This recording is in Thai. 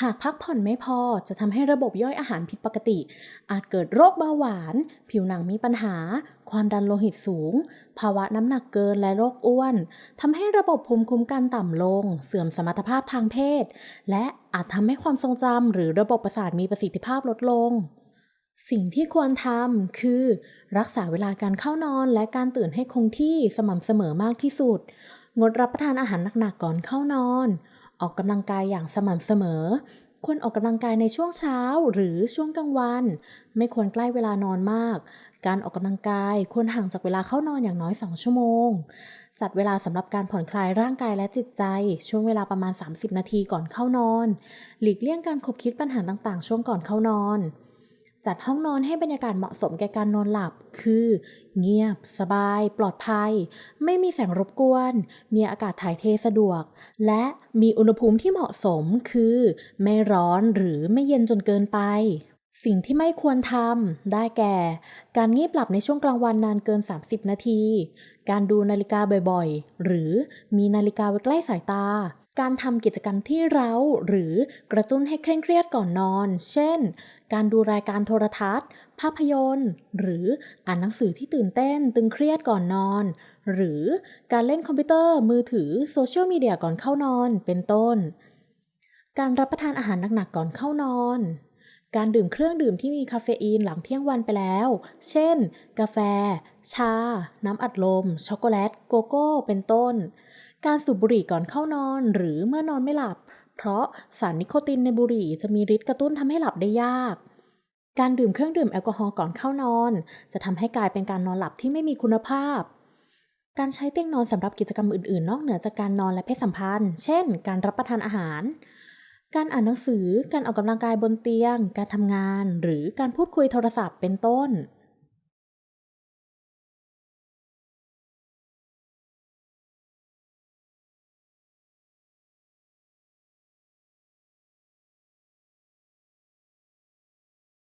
หากพักผ่อนไม่พอจะทำให้ระบบย่อยอาหารผิดปกติ อาจเกิดโรคเบาหวาน ผิวหนังมีปัญหา ความดันโลหิตสูง ภาวะน้ำหนักเกินและโรคอ้วนทำให้ระบบภูมิคุ้มกันต่ำลง เสื่อมสมรรถภาพทางเพศ และอาจทำให้ความทรงจำหรือระบบประสาทมีประสิทธิภาพลดลง สิ่งที่ควรทำคือ รักษาเวลาการเข้านอนและการตื่นให้คงที่สม่ำเสมอมากที่สุด งดรับประทานอาหารหนักๆก่อนเข้านอน ออกกำลังกายอย่างสม่ำเสมอ ควรออกกำลังกายในช่วงเช้าหรือช่วงกลางวัน ไม่ควรใกล้เวลานอนมาก การออกกำลังกายควรห่างจากเวลาเข้านอนอย่างน้อย 2 ชั่วโมง จัดเวลาสำหรับการผ่อนคลายร่างกายและจิตใจ ช่วงเวลาประมาณ 30 นาทีก่อนเข้านอน หลีกเลี่ยงการคบคิดปัญหาต่างๆ ช่วงก่อนเข้านอน จัดห้องนอนให้บรรยากาศเหมาะสมแก่การนอนหลับ คือ เงียบ สบาย ปลอดภัย ไม่มีแสงรบกวน มีอากาศถ่ายเทสะดวก และมีอุณหภูมิที่เหมาะสมคือ ไม่ร้อนหรือไม่เย็นจนเกินไป สิ่งที่ไม่ควรทำได้แก่ การงีบหลับในช่วงกลางวันนานเกิน 30 นาที การดูนาฬิกาบ่อยๆ หรือมีนาฬิกาไว้ใกล้สายตาการทำกิจกรรมที่เร้าหรือกระตุ้นให้เคร่งเครียดก่อนนอน เช่น การดูรายการโทรทัศน์ ภาพยนตร์ หรืออ่านหนังสือที่ตื่นเต้นตึงเครียดก่อนนอน หรือการเล่นคอมพิวเตอร์ มือถือโซเชียลมีเดียก่อนเข้านอน เป็นต้น การรับประทานอาหารหนักๆก่อนเข้านอน การดื่มเครื่องดื่มที่มีคาเฟอีนหลังเที่ยงวันไปแล้ว เช่น กาแฟ ชา น้ำอัดลม ช็อกโกแลต โกโก้ เป็นต้น การสูบบุหรี่ก่อนเข้านอน หรือเมื่อนอนไม่หลับ เพราะสารนิโคตินในบุหรี่จะมีฤทธิ์กระตุ้นทำให้หลับได้ยาก การดื่มเครื่องดื่มแอลกอฮอล์ก่อนเข้านอน จะทำให้กลายเป็นการนอนหลับที่ไม่มีคุณภาพ การใช้เตียงนอนสำหรับกิจกรรมอื่นๆ นอกเหนือจากการนอนและเพศสัมพันธ์ เช่น การรับประทานอาหาร การอ่านหนังสือ การออกกำลังกายบนเตียง การทำงาน หรือการพูดคุยโทรศัพท์เป็นต้น